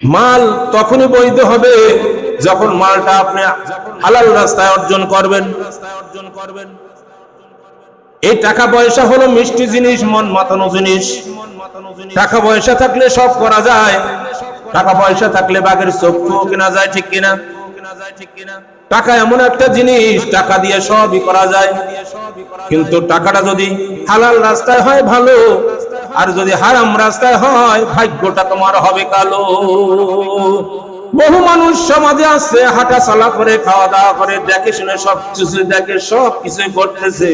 মাল তখনই বৈধ হবে যখন মালটা আপনি হালাল রাস্তায় অর্জন করবেন। এই টাকা পয়সা হলো মিষ্টি জিনিস, মন মাতানো জিনিস। টাকা পয়সা থাকলে সব করা যায়। টাকা পয়সা থাকলে বাঘের চক্ষু কেনা যায় ঠিক কিনা? টাকা এমন একটা জিনিস, টাকা দিয়ে সবই করা যায়। কিন্তু টাকাটা যদি হালাল রাস্তায় হয় ভালো আর যদি হারাম রাস্তায় হয়, ভাগ্যটা তোমার হবে কালো। বহু মানুষ সমাজে আছে হাঁটা চলা করে খাওয়া দাওয়া করে, দেখে শুনে সব কিছু, দেখে সব কিছুই করতেছে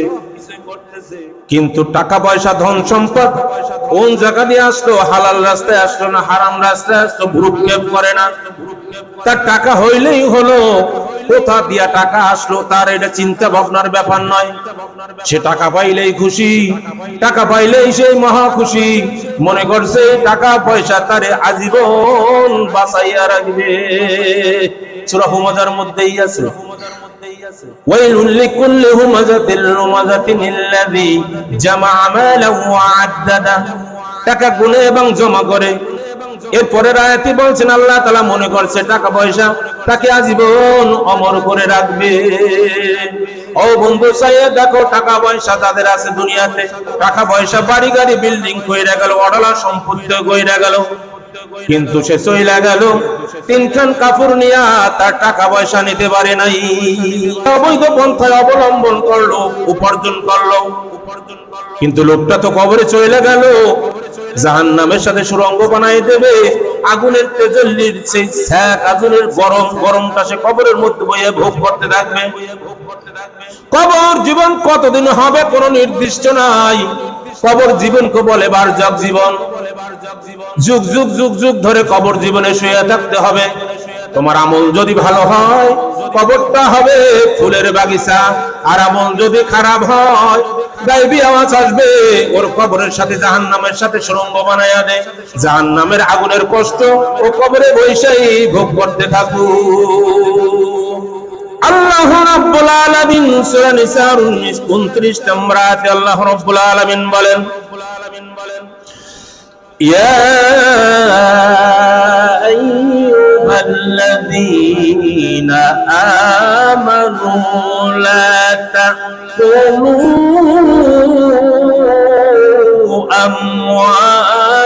কিন্তু টাকা পয়সা ধন সম্পদ কোন জায়গা দিয়ে আসলো? হালাল রাস্তায় আসলো না হারাম রাস্তায় আসলো? ভ্রুক্ষেপ করে না। তার টাকা হইলেই হলো কোথা দিয়া টাকা আসলো তার এটা চিন্তা ভাবনার ব্যাপার নয় সে টাকা পাইলেই খুশি টাকা পাইলেই সেই মহা খুশি মনে করছে টাকা পয়সা তারে আজীবন বাঁচাইয়া রাখবে সুরা হুমাজার মধ্যেই আছে ويل لكل همزة لمزة الذي جمع مالا وعدده টাকা গুনে এবং জমা করে এরপরে রায়াতি বলছেন, আল্লাহ তালা মনে করছে, টাকা পয়সা তাকে আজীবন অমর করে রাখবে। ও বন্ধু সাইয়ে দেখো, টাকা পয়সা তাদের আছে দুনিয়াতে। টাকা পয়সা, বাড়ি গাড়ি, বিল্ডিং গেল, অডলা সম্পত্তি গেল। কিন্তু সে চইলা গেল, তিনখান কাপড় নিয়া তার টাকা পয়সা নিতে পারে নাই। অবৈধ পন্থায় অবলম্বন করল, উপার্জন করল। কিন্তু লোকটা তো কবরে চলে গেল। জাহান নামের সাথে সুরঙ্গ বানাই দেবে। আগুনের তেজল্লির সেই ছ্যাক আগুনের গরম গরমটা সে কবরের মধ্যে বইয়ে ভোগ করতে থাকবে। কবর জীবন কতদিন হবে কোনো নির্দিষ্ট নাই। কবর জীবনকে বলে বারজাক জীবন। যুগ যুগ যুগ যুগ ধরে কবর জীবনে শুয়ে থাকতে হবে। তোমার আমল যদি ভালো হয়, কবরটা হবে ফুলের বাগিচা। আর আমল যদি খারাপ হয়, গাইবি আওয়াজ আসবে, ওর কবরের সাথে জাহান নামের সাথে সুরঙ্গ বানাইয়া দেয় জাহান নামের আগুনের কষ্ট ও কবরে বৈশাই ভোগ করতে থাকু আল্লাহ রাব্বুল আলামিন সূরা নিসার 29 নম্বর আয়াতে আল্লাহ রাব্বুল বলেন الذين آمنوا لا تأكلوا أموالكم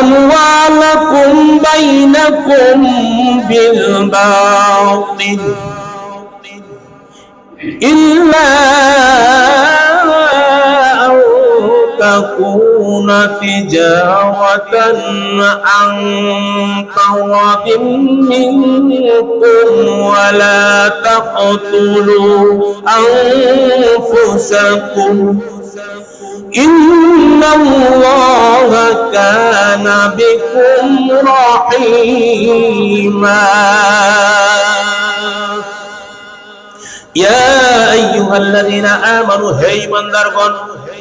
أموالكم بينكم بالباطل إلا تجارة عن طرف منكم ولا تقتلوا أنفسكم إن الله كان بكم رحيما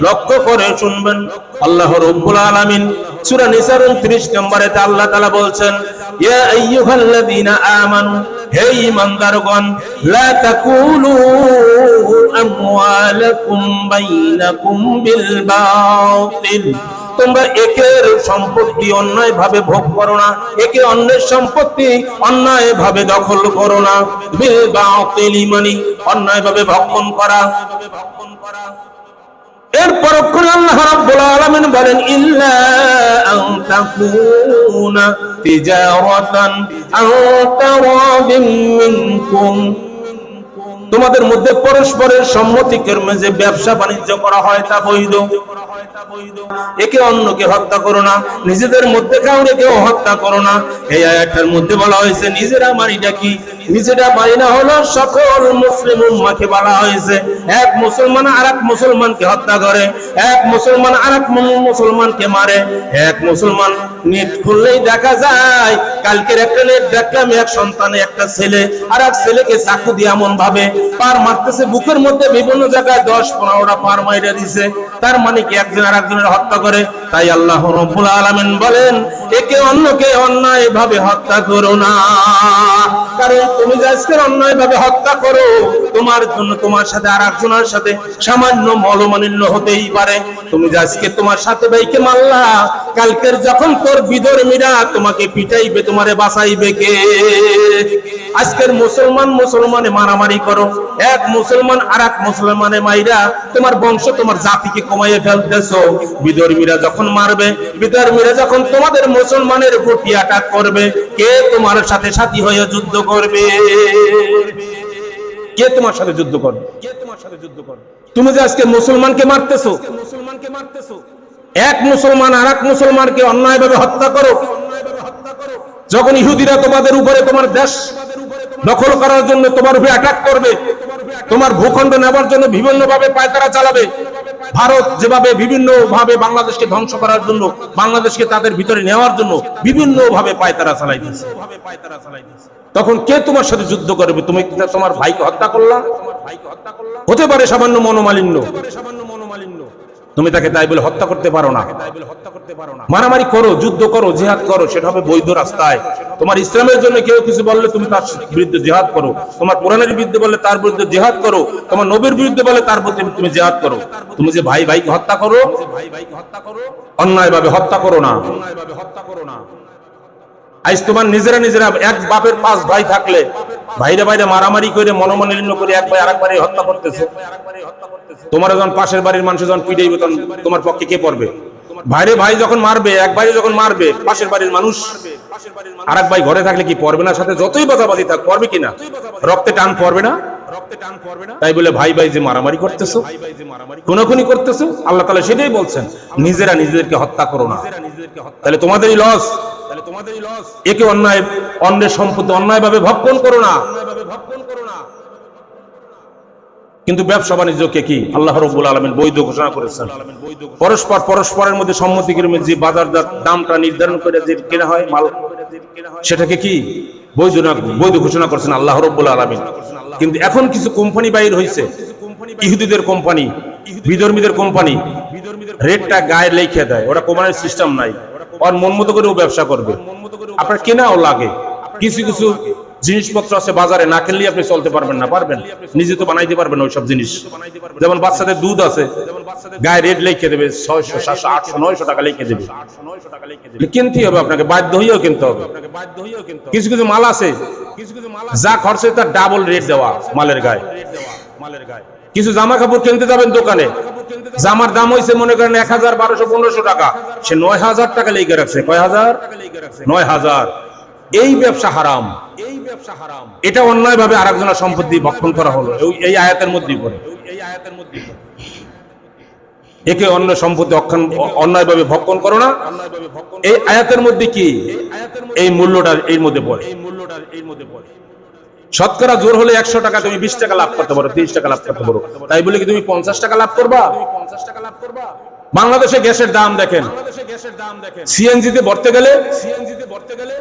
লক্ষ্য করে শুনবেন, আল্লাহ রব্বুল আলামিন সূরা নিসার 29 নম্বরে আল্লাহ তাআলা বলছেন আমানু, হে ঈমানদারগণ, লা তাকুলু আমওয়ালাকুম বাইনাকুম বিল বাতিল। তোমরা একের সম্পত্তি অন্যায় ভাবে ভোগ করো না, একে অন্যের সম্পত্তি অন্যায় ভাবে দখল করো না। অন্যায় ভাবে ভক্ষণ করা। এর পরক্ষণে আল্লাহ আলামিন বলেন, ইল্লা তোমাদের মধ্যে পরস্পরের সম্মতি কর্মে যে ব্যবসা বাণিজ্য করা হয় তা বৈধ। একে অন্যকে হত্যা করো না, নিজেদের মধ্যে কাউরে কেউ হত্যা করো না। এই আয়াতটার মধ্যে বলা হয়েছে, নিজেরা মানিটা কি? নিজেরা মানি না হলো সকল মুসলিম উম্মাকে বলা হয়েছে। এক মুসলমান আর মুসলমানকে হত্যা করে, এক মুসলমান আর মুসলমানকে মারে। এক মুসলমান নেট খুললেই দেখা যায়, কালকের একটা নেট দেখলাম, এক সন্তানে একটা ছেলে আর এক ছেলেকে চাকু দিয়ে এমন ভাবে পার মারতেছে, বুকের মধ্যে বিভিন্ন জায়গায় দশ পনেরোটা পার মাইরা দিছে। তার মানে কি একজন আর একজনের হত্যা করে? তাই আল্লাহ রব্বুল আলামিন বলেন, একে অন্যকে অন্যায় ভাবে হত্যা করো না। কারণ তুমি যে আজকের অন্যায় ভাবে হত্যা করো, তোমার জন্য তোমার সাথে আর একজনের সাথে সামান্য মলমানিন্য হতেই পারে। তুমি আজকে তোমার সাথে ভাইকে মারলা, কালকের যখন তোর বিধর্মীরা তোমাকে পিটাইবে, তোমারে বাঁচাইবে কে? আজকের মুসলমান মুসলমানে মারামারি করো। এক মুসলমান আর এক মুসলমানে মাইরা তোমার বংশ তোমার জাতিকে কমাইয়ে ফেলতেছো। বিধর্মীরা যখন মারবে, বিধর্মীরা যখন তোমাদের মুসলমানের প্রতি অ্যাটাক করবে, কে তোমার সাথে সাথী হয়ে যুদ্ধ করবে? কে তোমার সাথে যুদ্ধ করবে? কে তোমার সাথে যুদ্ধ করবে? তুমি যে আজকে মুসলমানকে মারতেছো মুসলমানকে মারতেছো এক মুসলমান আর এক মুসলমানকে অন্যায়ভাবে হত্যা করো। যখন ইহুদিরা তোমাদের উপরে তোমার দেশ দখল করার জন্য তোমার উপরে অ্যাটাক করবে। তোমার ভূখণ্ড নেবার জন্য বিভিন্ন ভাবে পায়তারা চালাবে। ভারত যেভাবে বিভিন্ন ভাবে বাংলাদেশকে ধ্বংস করার জন্য, বাংলাদেশকে তাদের ভিতরে নেওয়ার জন্য বিভিন্ন ভাবে পায়তারা চালাইতেছে। তখন কে তোমার সাথে যুদ্ধ করবে? তুমি তোমার ভাইকে হত্যা করলা? হতে পারে সামান্য মনোমালিন্য। তুমি তাকে তাই বলে হত্যা করতে পারো না। মারামারি করো, যুদ্ধ করো, জেহাদ করো, সেটা হবে বৈধ রাস্তায়। তোমার ইসলামের জন্য কেউ কিছু বললে তুমি তার বিরুদ্ধে জেহাদ করো। তোমার কোরআনের বিরুদ্ধে বললে তার বিরুদ্ধে জেহাদ করো। তোমার নবীর বিরুদ্ধে বলে তার প্রতি তুমি জেহাদ করো। তুমি যে ভাই ভাইকে হত্যা করো ভাই ভাইকে হত্যা করো অন্যায় ভাবে হত্যা করো না অন্যায় ভাবে হত্যা করো না। আজ তোমার নিজেরা নিজেরা এক বাপের পাঁচ ভাই থাকলে বাইরে বাইরে মারামারি করে, মনোমালিন্য করে এক ভাই আরেক বাড়ি হত্যা করতেছে। তোমার যখন পাশের বাড়ির মানুষ যখন পিটাইবে, তখন তোমার পক্ষে কে পড়বে? ভাইরে ভাই যখন মারবে, এক ভাই যখন মারবে, পাশের বাড়ির মানুষ আর এক ভাই ঘরে থাকলে কি পড়বে না? সাথে যতই বাজাবাজি থাক, পড়বে কিনা? রক্তে টান পড়বে না? তাই বলে ভাই ভাই যে মারামারি করতেছো, খুনাখুনি করতেছো, আল্লাহ তাআলা সেটাই বলছেন, নিজেরা নিজেদেরকে হত্যা করো না। তাহলে তোমাদেরই লস একে অন্যায় অন্যের সম্পত্তি অন্যায়ভাবে ভক্ষণ করো না। ভক্ষণ করো না। কিন্তু ব্যবসা বাণিজ্যকে কি আল্লাহ রব্বুল আলমিন বৈধ ঘোষণা করেছেন। পরস্পর পরস্পরের মধ্যে সম্মতিক্রমে যে বাজার দামটা নির্ধারণ করে যে কেনা হয় মাল সেটাকে কি? বৈধ বৈধ ঘোষণা করেছেন আল্লাহ রব্বুল আলমিন। কিন্তু এখন কিছু কোম্পানি বাইর হয়েছে ইহুদিদের কোম্পানি বিধর্মীদের কোম্পানি রেটটা গায়ে লেখে দেয়। ওরা কোম্পানির সিস্টেম নাই। ওর মন মতো করে ও ব্যবসা করবে। আপনার কেনাও লাগে। কিছু কিছু জিনিসপত্র আছে বাজারে না কিনলে আপনি চলতে পারবেন না পারবেন? নিজে তো বানাইতে পারবেন ওইসব জিনিস। যেমন বাচ্চাদের দুধ আছে গায়ে রেট লিখে দেবে ছয়শো সাতশো আটশো নয়শো টাকা লিখে দেবে। কিনতে হবে আপনাকে বাধ্য হইয়াও কিনতে হবে। কিছু কিছু মাল আছে কিছু কিছু মাল যা খরচ তার ডাবল রেট দেওয়া মালের গায়ে। মালের গায়ে। কিছু জামা কাপড় কিনতে যাবেন দোকানে। জামার দাম হয়েছে মনে করেন এক হাজার, বারোশো, পনেরোশো টাকা। সে নয় হাজার টাকা লেগে রাখছে। কয় হাজার? নয় হাজার। এই ব্যবসা হারাম। এই ব্যবসা হারাম এটা অন্যায় ভাবে আরেকজনের সম্পত্তি ভক্ষণ করা হলো। এই আয়াতের মধ্যেই পড়ে। এই আয়াতের মধ্যেই একে অন্য সম্পত্তি অন্যায় ভাবে ভক্ষণ করো না। এই আয়াতের মধ্যে কি? এই মূল্যটা এর মধ্যে পড়ে এই মূল্যটা এর মধ্যে পড়ে। শতকরা জোর হলে একশো টাকা তুমি বিশ টাকা লাভ করতে পারো, তিরিশ টাকা লাভ করতে পারো। তাই বলে কি তুমি পঞ্চাশ টাকা লাভ করবা? পঞ্চাশ টাকা লাভ করবা বাংলাদেশে গ্যাসের দাম দেখেন। সিএনজি তে ভরতে গেলে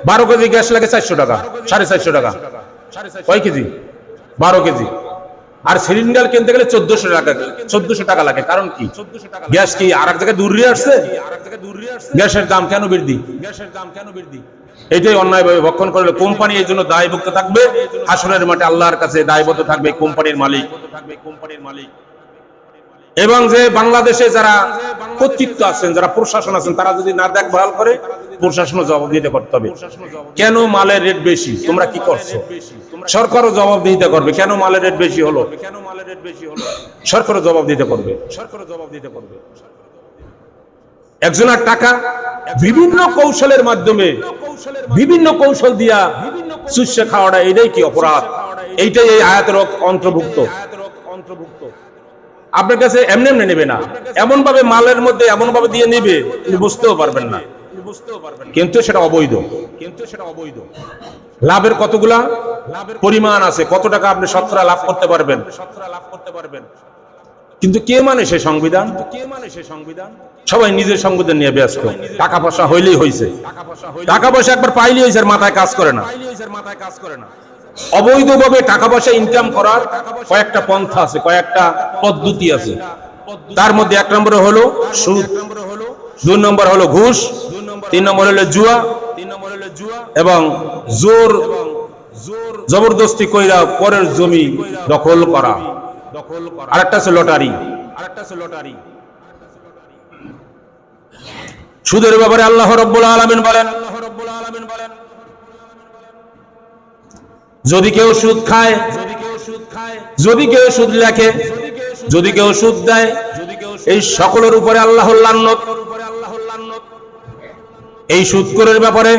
বারো কেজি গ্যাস লাগে চারশো টাকা, সাড়ে চারশো টাকা। কয় কেজি? বারো কেজি। আর সিলিন্ডার কিনতে গেলে চোদ্দশো টাকা চোদ্দশো টাকা লাগে। কারণ কি? গ্যাস কি আর এক জায়গায় দূর আসছে? গ্যাসের দাম কেন বৃদ্ধি গ্যাসের দাম কেন বৃদ্ধি? এটাই অন্যায়ভাবে ভক্ষণ করলে কোম্পানি এই জন্য দায়ভুক্ত থাকবে। হাসনের মাঠে আল্লাহর কাছে দায়বদ্ধ থাকবে কোম্পানির মালিক কোম্পানির মালিক। এবং যে বাংলাদেশে যারা কর্তৃত্ব আছেন, যারা প্রশাসন আছেন, তারা যদি না দেখভাল করে, প্রশাসনও জবাব দিতে করতে হবে। কেন মালের রেট বেশি? তোমরা কি করছ? সরকারও জবাব দিতে করবে। কেন মালের রেট বেশি হলো কেন মালের রেট বেশি হলো? সরকারও জবাব দিতে করবে। সরকারও জবাব দিতে করবে। একজনের টাকা বিভিন্ন কৌশলের মাধ্যমে, বিভিন্ন কৌশল দিয়া সুস্যে খাওয়াটা এটাই কি অপরাধ? এইটাই এই আয়াতের অন্তর্ভুক্ত অন্তর্ভুক্ত। আপনার কাছে এমনি এমনি নেবে না। এমন ভাবে মালের মধ্যে এমন ভাবে দিয়ে নেবে বুঝতেও পারবেন না। কিন্তু সেটা অবৈধ। কিন্তু সেটা অবৈধ লাভের কতগুলা? পরিমাণ আছে। কত টাকা আপনি শতকরা লাভ করতে পারবেন শতকরা লাভ করতে পারবেন? কিন্তু কে মানে সে সংবিধান? কে মানে সে সংবিধান সবাই নিজের সংবিধান নিয়ে ব্যস্ত। টাকা পয়সা হইলেই হয়েছে টাকা পয়সা একবার পাইলেই হয়েছে মাথায় কাজ করে না মাথায় কাজ করে না। অবৈধভাবে টাকা পয়সা ইনকাম করার কয়েকটা পন্থা আছে, কয়েকটা পদ্ধতি আছে। তার মধ্যে এক নম্বরে হলো সুদ, দুই নম্বর হলো ঘুষ তিন নম্বর হলো জুয়া তিন নম্বর হলো জুয়া এবং জোর, জবরদস্তি কইরা পরের জমি দখল করা। আরেকটা আছে লটারি। আরেকটা আছে লটারি। সুদের ব্যাপারে আল্লাহ রব্বুল আলামিন বলেন আল্লাহ রব্বুল আলামিন বলেন। যদি কেউ সুদ খায় যদি কেউ সুদ খায় যদি কেউ সুদ লেখে যদি কেউ সুদ দেয় এই সকলের উপরে লান্নত। এই এই সুদকরের ব্যাপারে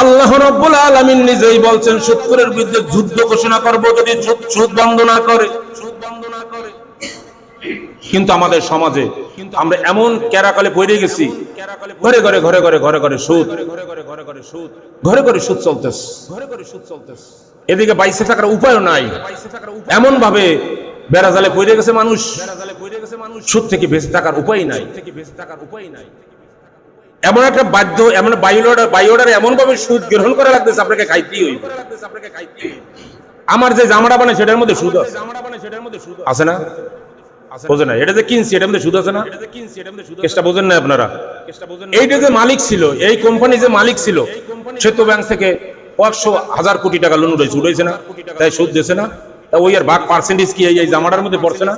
আল্লাহ রব্বুল আলামিন নিজেই বলছেন সুদকরের বিরুদ্ধে যুদ্ধ ঘোষণা করব যদি সুদ- বন্ধ না করে। কিন্তু আমাদের সমাজে আমরা এমন ক্যারাকালে পড়ে গেছি, ঘরে ঘরে ঘরে ঘরে ঘরে ঘরে সুদ, ঘরে ঘরে সুদ চলতেছে। ঘরে ঘরে সুদ চলতেছে এদিকে বাইসে থাকার উপায়ও নাই। এমন ভাবে বেড়াজালে পড়ে গেছে মানুষ। সুদ থেকে বেঁচে থাকার উপায় নাই থেকে বেঁচে থাকার উপায় নাই। এমন একটা বাধ্য, এমন বায়োডার বায়োডার এমন ভাবে সুদ গ্রহণ করা লাগতেছে, আপনাকে খাইতেই হইবে। আমার যে জামাটা বানায় সেটার মধ্যে সুদ আছে। আছে না? বোঝে না। এটা যে কিনছি, এটার মধ্যে সুদ আছে না? কেসটা বোঝেন না আপনারা? এইটা যে মালিক ছিল, এই কোম্পানি যে মালিক ছিল, সে তো ব্যাংক থেকে একশো হাজার কোটি টাকা লোন উঠেছে উঠেছে না? তাই সুদ দিয়েছে না? তা ভাগ পার্সেন্টেজ কি এই জামাটার মধ্যে পড়ছে না?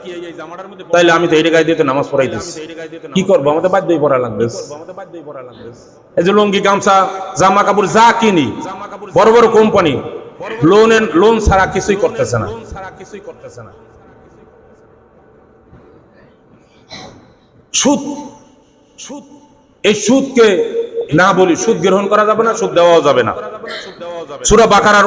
তাইলে আমি তো এই গায়ে দিয়ে তো নামাজ পড়াইতেছি কি করব? আমাদের বাধ্যই পড়া লাগবে। এই যে লুঙ্গি, গামছা, জামা কাপড় যা কিনি, বড় বড় কোম্পানি লোনের লোন ছাড়া কিছুই করতেছে না। সুদ সুদ। এই সুদকে না বলি, সুদ গ্রহণ করা যাবে না, সুদ দেওয়াও যাবে না। সুরা বাকারার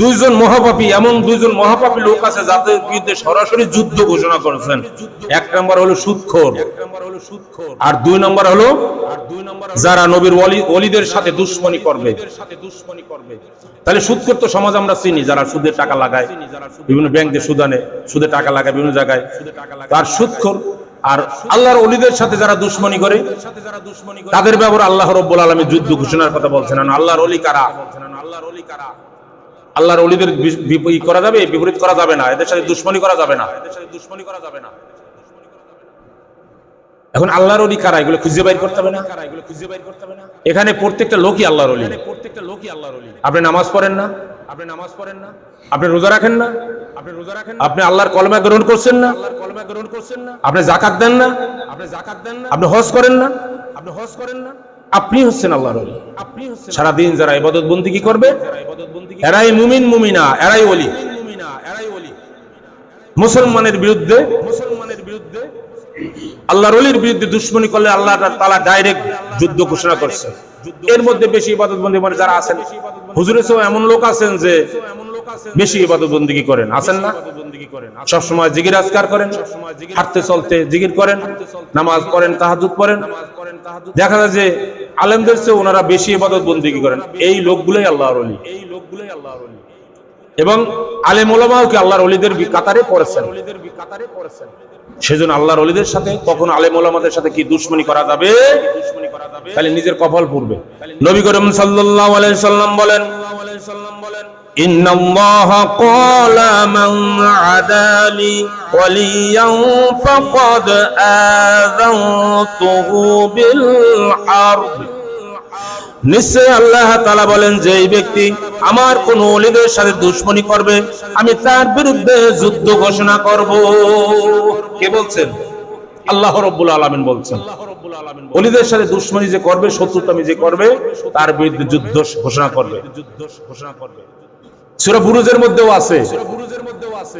দুইজন মহাপাপী, এমন দুইজন মহাপাপী লোক আছে যাদের বিরুদ্ধে সরাসরি যুদ্ধ ঘোষণা করেছেন। এক নম্বর হলো সুদখোর আর দুই নম্বর হলো যারা নবীর ওলি ওলিদের সাথে দুশ্মনী করবে। তাহলে সুদখোর তো সমাজ আমরা চিনি, যারা সুদে টাকা লাগায়, বিভিন্ন ব্যাংক দিয়ে সুদ আনে, সুদে টাকা লাগায় বিভিন্ন জায়গায়। তার সুদখোর আর আল্লাহর অলিদের সাথে যারা দুশ্মনী করে, তাদের ব্যাপারে আল্লাহ রব্বুল আলমী যুদ্ধ ঘোষণার কথা বলছেন। আল্লাহর অলি কারা আল্লাহর অলি কারা? আল্লাহর অলিদের করা যাবে বিপরীত করা যাবে না এদের সাথে দুশ্মনী করা যাবে না, এদের সাথে দুশ্মনী করা যাবে না। এখন আল্লাহর অলি কারা? এগুলো খুঁজে বাইর করতে হবে না? কারা এগুলো খুঁজে বাইর করতে হবে না এখানে প্রত্যেকটা লোকই আল্লাহর অলি প্রত্যেকটা লোকই আল্লাহর অলি আপনি নামাজ পড়েন না? আপনি নামাজ পড়েন না আপনি রোজা রাখেন না? আপনি রোজা রাখেন আপনি আল্লাহর কলমা গ্রহণ করছেন না? আল্লাহর কলমা গ্রহণ করছেন না আপনি জাকাত দেন না আপনি জাকাত দেন না আপনি হজ করেন না? আপনি হজ করেন না? আপনি হচ্ছেন আল্লাহর অলি সারাদিন যারা ইবাদত বন্দিগি করবে? এরাই মুমিন, মুমিনা, এরাই অলি মুসলমানের বিরুদ্ধে মুসলমানের বিরুদ্ধে আল্লাহর অলির বিরুদ্ধে দুশ্মনী করলে আল্লাহ তালা ডাইরেক্ট যুদ্ধ ঘোষণা করছে। এর মধ্যে বেশি ইবাদত বন্দী মানে যারা আছেন, হুজুরের সব এমন লোক আছেন যে বেশি ইবাদত বন্দিগি করেন? আছেন না? সবসময় জিগির আজকার করেন, হাঁটতে চলতে জিগির করেন, নামাজ পড়েন তাহাজুদ পড়েন। দেখা যায় যে আলেমদের চেয়ে ওনারা বেশি ইবাদত বন্দিগি করেন? এই লোকগুলোই আল্লাহর অলি এই লোকগুলোই আল্লাহর অলি এবং আলেম ওলামাও কি আল্লাহর অলিদের বি- কাতারে পড়েছেন? সেজন্য আল্লাহর অলিদের সাথে কখন আলেম ওলামাদের সাথে কি দুশ্মনী করা যাবে? তাহলে নিজের কপাল পূর্বে নবী করিম সাল্লাল্লাহু আলাইহি সাল্লাম বলেন إن الله قال من عادى لي وليا فقد آذنته بالحرب নিশ্চয় আল্লাহ তালা বলেন যে এই ব্যক্তি আমার কোন অলিদের সাথে দুশ্মনী করবে আমি তার বিরুদ্ধে যুদ্ধ ঘোষণা করব কে বলছেন আল্লাহ রব্বুল আলমিন বলছেন অলিদের সাথে দুশ্মনী যে করবে শত্রুতামি যে করবে তার বিরুদ্ধে যুদ্ধ ঘোষণা করবে যুদ্ধ ঘোষণা করবে বুরুজের মধ্যেও আছে।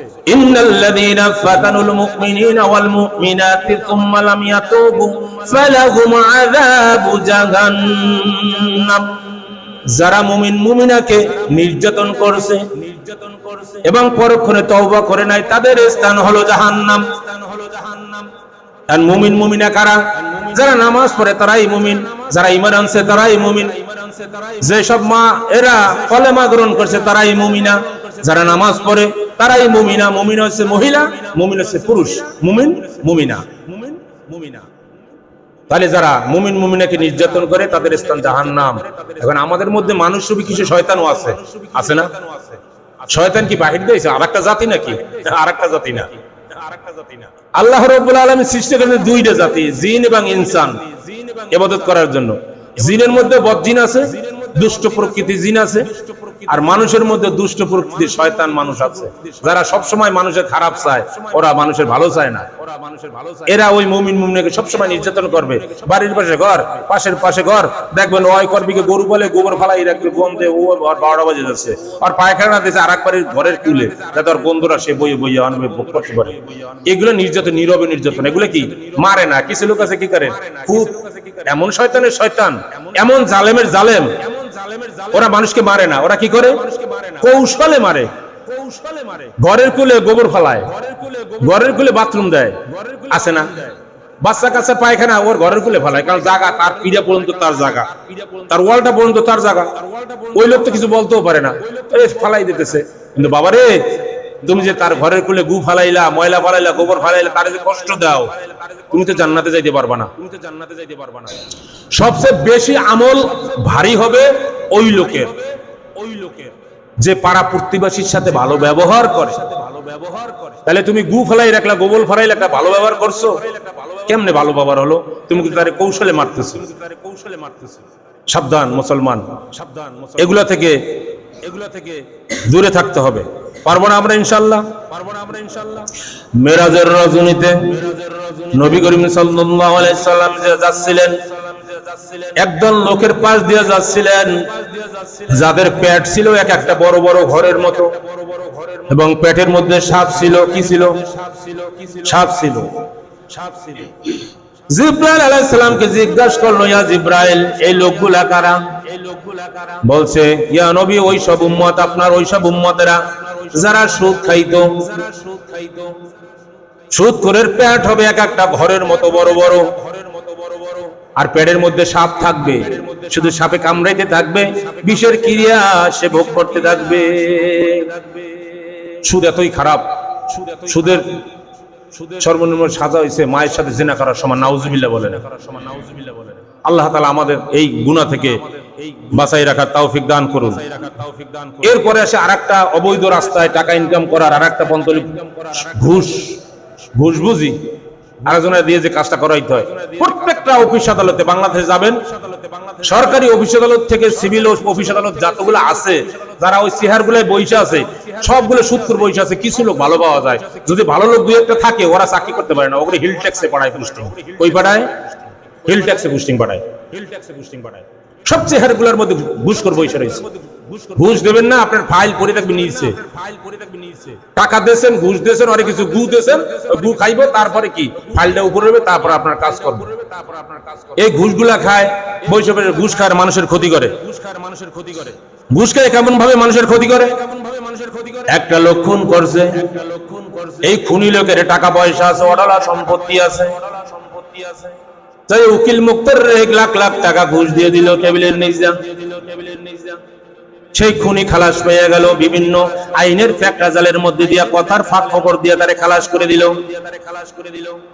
যারা মুমিন মুমিনাকে নির্যাতন করছে নির্যাতন করছে এবং পরক্ষণে তওবা করে নাই, তাদের স্থান হলো জাহান্নাম। স্থান হলো জাহান্নাম মুমিন মুমিনা কারা? যারা নামাজ পড়ে তারাই মুমিন, যারা ইমান আনছে তারাই মুমিন। যেসব মা, এরা কলেমা গ্রহণ করছে, তারাই মুমিনা। যারা নামাজ পড়ে, তারাই মুমিনা। মুমিনা হচ্ছে মহিলা, মুমিন হচ্ছে পুরুষ। মুমিন, মুমিনা। মুমিন, মুমিনা। তাহলে যারা মুমিন, মুমিনাকে নির্যাতন করে, তাদের স্থান জাহান্নাম। এখন আমাদের মধ্যে মানুষ রূপী কিছু শয়তানও আছে। আছে না? শয়তান কি বাহির দিয়েছে আর একটা জাতি নাকি? আর একটা জাতি না। আল্লাহ রব্বুল আলমী সৃষ্টি করেন দুইটা জাতি, জিন এবং ইনসান এবাদত করার জন্য। জিনের মধ্যে বদ জিন আছে দুষ্ট প্রকৃতি জিন আছে। আর মানুষের মধ্যে দুষ্ট প্রকৃতির শয়তান মানুষ আছে। যারা সব সময় মানুষের খারাপ চায়, ওরা মানুষের ভালো চায় না। ওরা মানুষের ভালো এরা ওই মুমিন মুমিনকে সব সময় নির্যাতন করবে। বাড়ির পাশে ঘর, পাশের পাশে ঘর। দেখবেন ওই করবিকে গরু বলে গোবর ফালাই রাখবে গন্ধে ও বারোটা বাজে যাচ্ছে। আর পায়খানা দিয়েছে আর একবারের ঘরের কুলে যাতে ওর বন্ধুরা সে বইয়ে বইয়ে আনবে, ভোগ করতে পারে। এগুলো নির্যাতন, নীরবে নির্যাতন, এগুলো কি? মারে না। কিছু লোক আছে কি করে? খুব এমন শয়তানের শয়তান, এমন জালেমের জালেম ওরা মানুষকে মারে না। ওরা কি করে? কৌশলে মারে। ঘরের কুলে গোবর ফালায়। ঘরের কুলে বাথরুম দেয়। আছে না। বাচ্চা কাচ্চা পায়খানা ওর ঘরের কুলে ফালায়। কারণ জায়গা তার পিড়া পর্যন্ত তার জায়গা। তার ওয়ালটা পর্যন্ত তার জায়গা। ওই লোক তো কিছু বলতেও পারে না। ফালাই দিতেছে। কিন্তু বাবারে তুমি যে তার ঘরের কুলে গু ফালাইলা, ময়লা ফালাইলা, গোবর ফালাইলা, তার যে কষ্ট দাও, তুমি তো জান্নাতে যাইতে পারবা না। তুমি তো জান্নাতে যাইতে পারবা না সবচেয়ে বেশি আমল ভারী হবে ওই লোকের ওই লোকের যে পাড়া প্রতিবাসীর সাথে ভালো ব্যবহার করে। ভালো ব্যবহার করে তাহলে তুমি গু ফেলাই রাখলা গোবল ফেলাই রাখলা, ভালো ব্যবহার করছ? কেমনে ভালো ব্যবহার হলো? তুমি কিন্তু তারে কৌশলে মারতেছো? কৌশলে মারতেছো সাবধান, মুসলমান। সাবধান এগুলা থেকে এগুলা থেকে দূরে থাকতে হবে। পারব না আমরা ইনশাল্লাহ পারব না আমরা ইনশাল্লাহ মেরাজের রজনীতে নবী করিম সাল্লাম যে যাচ্ছিলেন, একদল লোকের পাশ দিয়ে যাচ্ছিলেন, যাদের পেট ছিল এক একটা বড় বড় ঘরের মতো, এবং পেটের মধ্যে সাপ ছিল, কি ছিল সাপ ছিল? সাপ ছিল। জিব্রাইল আলাইহিস সালামকে জিজ্ঞাসা করল, ইয়া জিব্রাইল, এই লোকগুলা কারা? বলছে, ইয়া নবী, ওই সব উম্মত, আপনার ওই সব উম্মতেরা যারা সুদ সুদ হবে এক একটা ঘরের মতো বড় বড়। আর পেটের মধ্যে সাপ থাকবে, শুধু সাপে কামড়াইতে থাকবে, বিষের ক্রিয়া সে ভোগ করতে থাকবে। সুদ এতই খারাপ, সুদের সর্বনিম্ন সাজা হয়েছে মায়ের সাথে জেনা করার সময় নাউজুবিল্লা বলেন আল্লাহ তালা আমাদের এই গুণা থেকে বাঁচাই রাখার তাওফিক দান করুন। এরপরে আসে আর একটা অবৈধ রাস্তায় টাকা ইনকাম করার আর একটা পন্তলি ঘুষ ঘুষ বুঝি। আরেকজনের দিয়ে যে কাজটা করাইতে হয়। প্রত্যেকটা অফিস আদালতে বাংলাদেশে যাবেন। সরকারি অফিস আদালত থেকে সিভিল অফিস আদালত যতগুলো আছে, যারা ওই চেহারগুলো বইসা আছে, সবগুলো সুৎকুর বইসা আছে, কিছু লোক ভালো পাওয়া যায়। যদি ভালো লোক দুই একটা থাকে, ওরা চাকরি করতে পারে না। ওগুলো হিল ট্যাক্সে পড়ায় পোস্টিং কই পাঠায়? হিল ট্যাক্সে পোস্টিং পাঠায়। হিল ট্যাক্সে পোস্টিং পাঠায়। সব চেহারগুলোর মধ্যে ঘুষ করে বইসা রয়েছে ঘুষ দেবেন না, আপনার ফাইল পরে থাকবে নিচে। টাকা দিয়েছেন ঘুষ দিয়েছেন অনেক কিছু গু দিয়েছেন গু খাইবো, তারপরে কি? ফাইলটা উপরে হবে তারপর আপনার কাজ করব। এই ঘুষগুলা খায় বৈষবের ঘুষ খায় মানুষের ক্ষতি করে ঘুষ খায় মানুষের ক্ষতি করে। ঘুষ খায় কেমন ভাবে মানুষের ক্ষতি করে? একটা লক্ষণ করছে। এই খুনি লোকের টাকা পয়সা আছে অডালা সম্পত্তি আছে, অডলা সম্পত্তি আছে। তাই উকিল মুক্তের এক লাখ লাখ টাকা ঘুষ দিয়ে দিল টেবিলের নিচে সেই খুনি খালাস পেয়ে গেল বিভিন্ন আইনের ফ্যাক্টা জালের মধ্যে দিয়া, কথার ফাঁক খবর দিয়ে তারে খালাস করে দিল।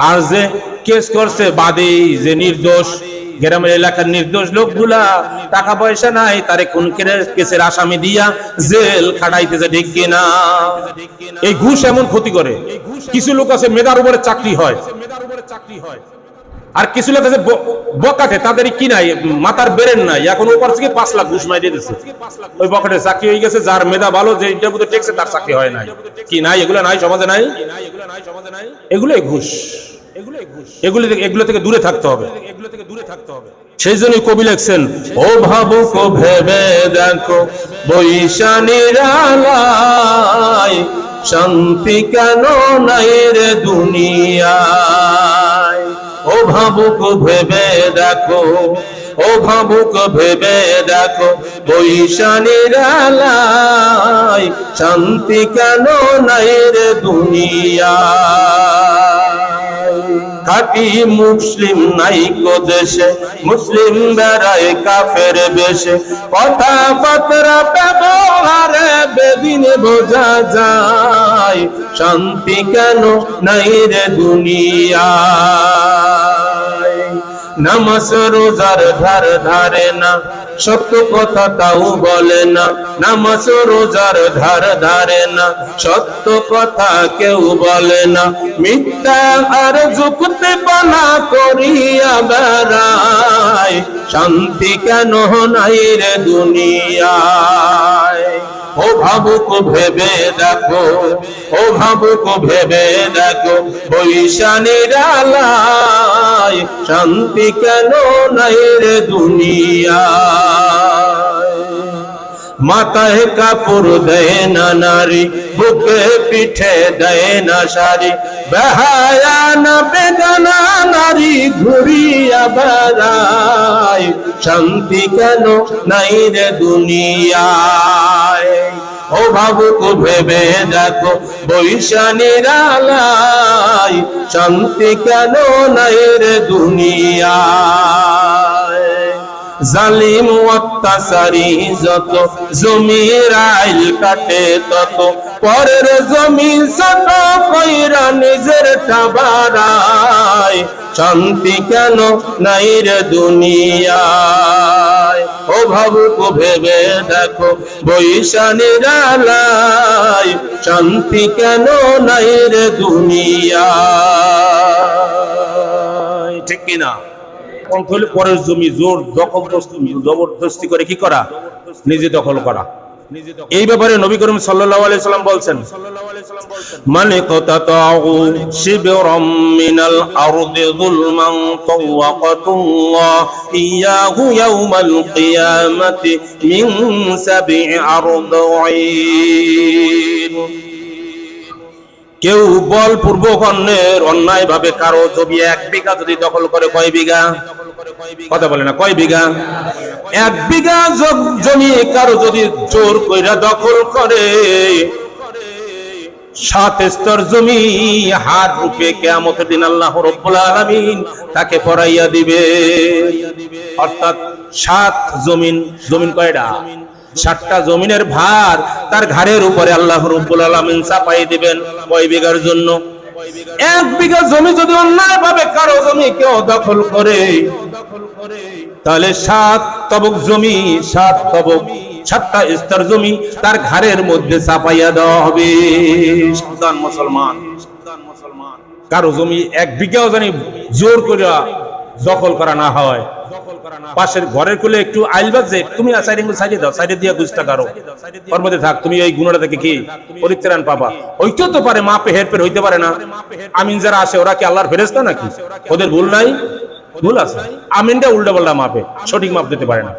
আর যে কেস করছে, বাদী যে নির্দোষ, গ্রামের এলাকার নির্দোষ লোকগুলা, টাকা পয়সা নাই, তারে খুন কেসের আসামি দিয়া জেল খাটাইতেছে, ঠিক কিনা? এই ঘুষ এমন ক্ষতি করে। কিছু লোক আছে মেধার উপরে চাকরি হয় মেধার উপরে চাকরি হয়। আর কিছু লোক আছে বকাটে তাদের কি নাই, মাথার বেরেন নাই, এখন ওপর থেকে পাঁচ লাখ ঘুষ মাই দিতেছে। ওই বকাটে চাকরি হয়ে গেছে, যার মেধা ভালো, যে ইন্টারভিউতে টেকছে তার চাকরি হয় নাই। কি নাই, এগুলো নাই, সমাজে নাই? এগুলোই ঘুষ। এগুলো এগুলো থেকে দূরে থাকতে হবে এগুলো থেকে দূরে থাকতে হবে। সেই জন্য কবি লিখছেন, ও ভাবুক ভেবে দেখো, বৈশানীর আলাই, শান্তি কেন নাই রে দুনিয়ায়? ও ভাবুক ভেবে দেখো ও ভাবুক ভেবে দেখো আলাই শান্তি কেন নাই রে দুনিয়ায়? খাটি মুসলিম নাই দেশে, মুসলিম বেড়ায় কাফের বেশে। কথা বার্তা ব্যবহারে বেদিন বোঝা যায়, শান্তি কেন নাই রে দুনিয়ায়? নামাজ রোজার ধার ধারে না, সত্য কথা তাও বলে না, নামাজ রোজার ধার ধারে না, সত্য কথা কেউ বলে না, মিথ্যা আর যুক্তি বানা করিয়া বেড়ায়, শান্তি কেন নাই রে দুনিয়ায়? ও ভাবুক ভেবে দেখো, ও ভাবুক ভেবে দেখো বৈশানের আলায় শান্তি কেন নাই রে দুনিয়ায়? মাথায় কাপড় দেয় না নারী, বুকে পিঠে দেয় না শাড়ি। বেহায়া না বেগানা নারী ঘুরিয়া বেড়ায়। শান্তি কেন নাই রে দুনিয়ায়? ও ভাবুক, ভেবে দেখো, বৈশানীর আলায় শান্তি কেন নাই রে দুনিয়ায়? জালিম অত্যাচারী যত, জমির আইল কাটে তত। পরের জমি যত কইরা নিজের টাবারায়, শান্তি কেন নাই রে দুনিয়ায়? ও ভাবুক, ভেবে দেখো, বৈশানীর আলায় শান্তি কেন নাই রে দুনিয়ায়? ঠিক কিনা? কম হলে পরের জমি জোর দখল জবরদস্তি করে কি করা? নিজে দখল করা। এই ব্যাপারে নবী করিম সাল্লাল্লাহু আলাইহি সাল্লাম বলছেন মানে কথা তাউ শিবরাম মিনাল আরদি যুলমান তাওয়াকাতুল্লাহ, ইয়াহু ইয়াউমাল কিয়ামাতি মিন আরদাইন কেউ বল পূর্বক অন্যের অন্যায় ভাবে কারও জমি এক বিঘা যদি দখল করে কয় বিঘা? কথা বলে না, কয় বিঘা? এক বিঘা জমি কারও যদি জোর কইরা দখল করে, সাত স্তর জমি হাত রূপে কেয়ামতের দিন আল্লাহ তাকে পড়াইয়া দিবে। অর্থাৎ সাত জমিন জমিন কয়টা? সাতটা জমিনের ভার তার ঘাড়ের উপরে আল্লাহ রব্বুল আলামিন চাপাই দিবেন কয় বিঘার জন্য? এক বিঘা জমি যদি অন্যায় ভাবে কারও জমি কেউ দখল করে, তাহলে সাত তবক জমি, সাত তবক, সাতটা স্তর জমি তার ঘাড়ের মধ্যে চাপাইয়া দেওয়া হবে। সাবধান মুসলমান, কারও জমি এক বিঘাও জানি জোর করে দখল করা না হয়। পাশের ঘরের কুলে একটু আইলবা যে, তুমি সাইডে সাইডে দাও, সাইডে দিয়ে গুছটা কারও ওর মধ্যে থাক, তুমি এই গুণটা থেকে কি পরিত্রাণ পাবা? হইতেও তো পারে মাপে হেরফের হইতে পারে না। আমিন যারা আসে ওরা কি আল্লাহর ফেরেস্তা নাকি? ওদের ভুল নাই? ভুল আছে। আমিনটা উল্টা পাল্টা মাপে, সঠিক মাপ দিতে পারে না।